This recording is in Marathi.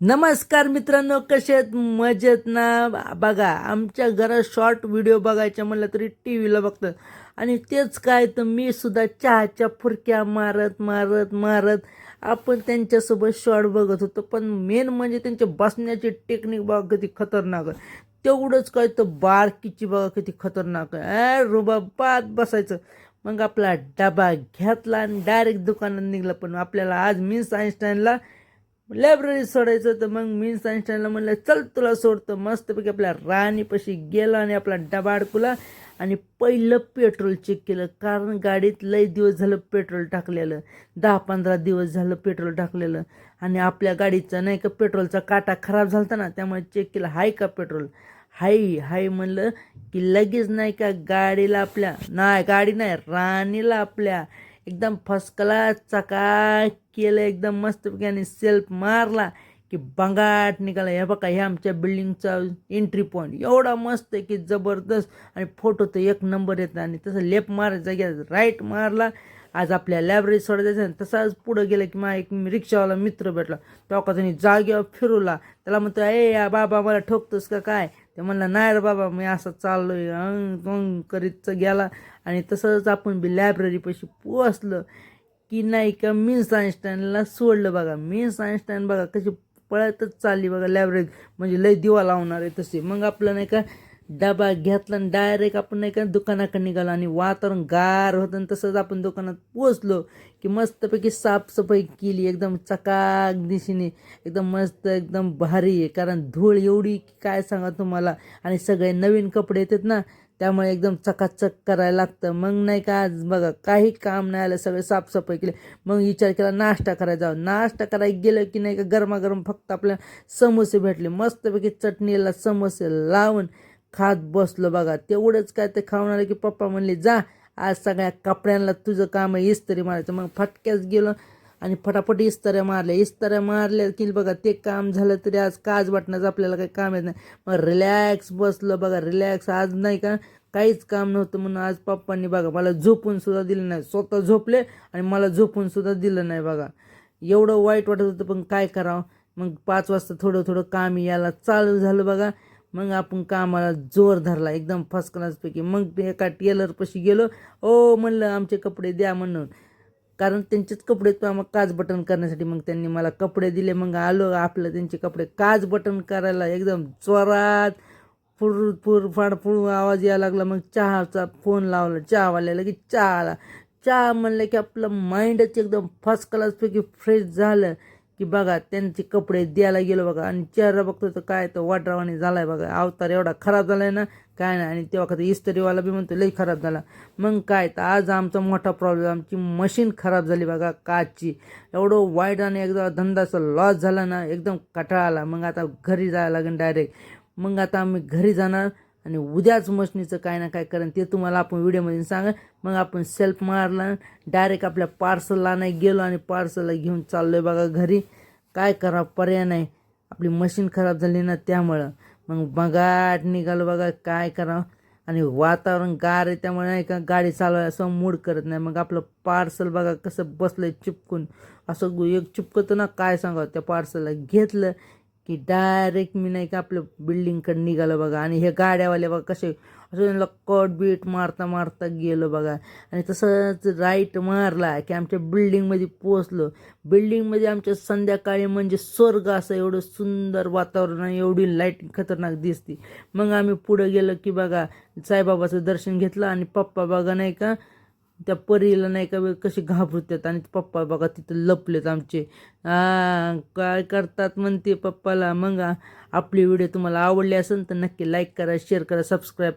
नमस्कार मित्रांनो कसे आहेत? मजेत ना? बघा आमच्या घरात शॉर्ट व्हिडिओ बघायच्या म्हणलं तरी टी व्हीला बघतात. आणि तेच काय तर मी सुद्धा चहाच्या फुरक्या मारत मारत मारत आपण त्यांच्यासोबत शॉर्ट बघत होतो. पण मेन म्हणजे त्यांच्या बसण्याची टेक्निक बघा किती खतरनाक आहे. तेवढंच काय तर बारकीची बघा किती खतरनाक आहे. रुबाबात बसायचं. मग आपला डबा घेतला आणि डायरेक्ट दुकानात निघला. पण आपल्याला आज मीन्स आईन्स्टाईनला लायब्ररीत सोडायचं तर मग मीन्स साईन्स्टाईनला म्हणलं चल तुला सोडतो. मस्तपैकी आपल्या राणीपाशी गेला आणि आपला डबा अडकला आणि पहिलं पेट्रोल चेक केलं कारण गाडीत लई दिवस झालं पेट्रोल टाकलेलं. दहा पंधरा दिवस झालं पेट्रोल टाकलेलं. आणि आपल्या गाडीचं नाही का पेट्रोलचा काटा खराब झाला ना त्यामुळे चेक केलं हाय का पेट्रोल? हाय हाय म्हणलं की लगेच नाही का गाडीला आपल्या नाही गाडी नाही राणीला आपल्या एकदम फर्स्ट क्लास चका केलं एकदम मस्तपैकी आणि सेल्फ मारला की बंगाट निघाला. हे बघा हे आमच्या बिल्डिंगचा एंट्री पॉईंट एवढा मस्त आहे की जबरदस्त. आणि फोटो तर एक नंबर येतात आणि तसं लेफ्ट मारायचा गेला राईट मारला. आज आपल्या लायब्ररी सोडायचं आणि तसाच पुढं गेलं की मा एक रिक्षावाला मित्र भेटला. तो का त्यांनी जागेवर फिरवला. त्याला म्हणतो ए या बाबा मला ठोकतोस का? काय? ते म्हणलं नाही रे बाबा मी असं चाललोय. अंग अंग करीत गेला. आणि तसंच आपण बी लायब्ररीपाशी पोचलं की नाही का मीन्स आईन्स्टाईनला सोडलं बघा. मीन्स आईन्स्टाईन बघा कशी पळतच चालली बघा लायब्ररीत म्हणजे लय दिवा लावणार आहे तसे. मग आपलं नाही का डबा घेतला आणि डायरेक्ट आपण नाही का दुकानाकडे निघालो आणि वातावरण गार होतं आणि तसंच आपण दुकानात पोचलो की मस्तपैकी साफसफाई केली एकदम चकाक दिशेने एकदम मस्त एकदम भारी आहे. कारण धूळ एवढी की काय सांगा तुम्हाला? आणि सगळे नवीन कपडे येतात ना त्यामुळे एकदम चकाचक करायला लागतं. मग नाही का आज बघा काही काम नाही आलं सगळे साफसफाई केली. मग विचार केला नाश्ता करायचा जाऊ. नाश्ता करायला गेलं की नाही का गरमागरम फक्त आपल्या समोसे भेटले. मस्तपैकी चटणीला समोसे लावून खात बसलो बघा. तेवढंच काय ते खावणार की पप्पा म्हणले जा आज सगळ्या कपड्यांना तुझं काम आहे इस्तरी मारायचं. मग फटक्याच गेलो आणि फटाफट इस्तऱ्या मारल्या. इस्तऱ्या मारल्या की बघा ते काम झालं तरी आज काज वाटण्याचं आपल्याला काही काम येत नाही. मग रिलॅक्स बसलं बघा. रिलॅक्स आज नाही का? काहीच काम नव्हतं म्हणून आज पप्पांनी बघा मला झोपून सुद्धा दिलं नाही. स्वतः झोपले आणि मला झोपून सुद्धा दिलं नाही बघा. एवढं वाईट वाटत होतं पण काय करावं? मग पाच वाजता थोडं थोडं काम यायला चालू झालं बघा. मग आपण कामाला जोर धरला एकदम फर्स्ट क्लासपैकी मग एका टेलरपाशी गेलो ओ म्हणलं आमचे कपडे द्या म्हणून. कारण त्यांचेच कपडे तो आम्हाला काज बटन करण्यासाठी मग त्यांनी मला कपडे दिले. मग आलो आपलं त्यांचे कपडे काज बटन करायला एकदम जोरात फुर फुर फाड फुर आवाज यायला लागला. मग चहाचा फोन लावला चहावाल्याला की चहा आला चहा म्हणलं की आपलं माइंडच एकदम फर्स्ट क्लासपैकी फ्रेश झालं. की बघा त्यांचे कपडे द्यायला गेलो बघा आणि चेहरा बघतो तर काय तो वाटरावाने आहे बघा. अवतार एवढा खराब झालाय ना काय नाही. आणि तेव्हा कधी इस्त्रीवाला बी म्हणतो लई खराब झाला. मग काय तर आज आमचा मोठा प्रॉब्लेम आमची मशीन खराब झाली बघा काचची एवढं वाईट आणि एकदा धंदाचा लॉस झाला ना एकदम कटाळा आला मग आता घरी जायला लागेल डायरेक्ट मग आता आम्ही घरी जाणार आणि उद्याच मशनीचं काय ना काय करेन ते तुम्हाला आपण व्हिडिओमध्ये सांगा मग आपण सेल्फ मारला डायरेक्ट आपल्या पार्सलला नाही गेलो आणि पार्सलला घेऊन चाललो आहे बघा घरी. काय करा पर्याय नाही. आपली मशीन खराब झाली ना त्यामुळं. मग बघाट निघालो बघा काय करावं आणि वातावरण गार आहे त्यामुळे नाही का गाडी चालवायला असं मूड करत नाही. मग आपलं पार्सल बघा कसं बसलं चिपकून. असं एक चिपकतं ना काय सांगावं त्या पार्सलला घेतलं की डायरेक्ट मी नाही का आपलं बिल्डिंगकडे निघालं बघा. आणि हे गाड्यावाले बघा कसे असं त्यांना कट बीट मारता मारता गेलो बघा. आणि तसंच राईट मारला की आमच्या बिल्डिंगमध्ये पोचलो बिल्डिंगमध्ये आमच्या संध्याकाळी म्हणजे स्वर्ग असं एवढं सुंदर वातावरण आणि एवढी लाइट खतरनाक दिसते. मग आम्ही पुढं गेलो की बघा साईबाबाचं दर्शन घेतलं आणि पप्पा बघा नाही का त्या परीला नाही का कशी घाबरतात आणि पप्पा बघा तिथं लपलेत आमचे. काय करतात म्हणते पप्पाला मग आपली व्हिडिओ तुम्हाला आवडली असेल तर नक्की लाईक करा शेअर करा सबस्क्राईब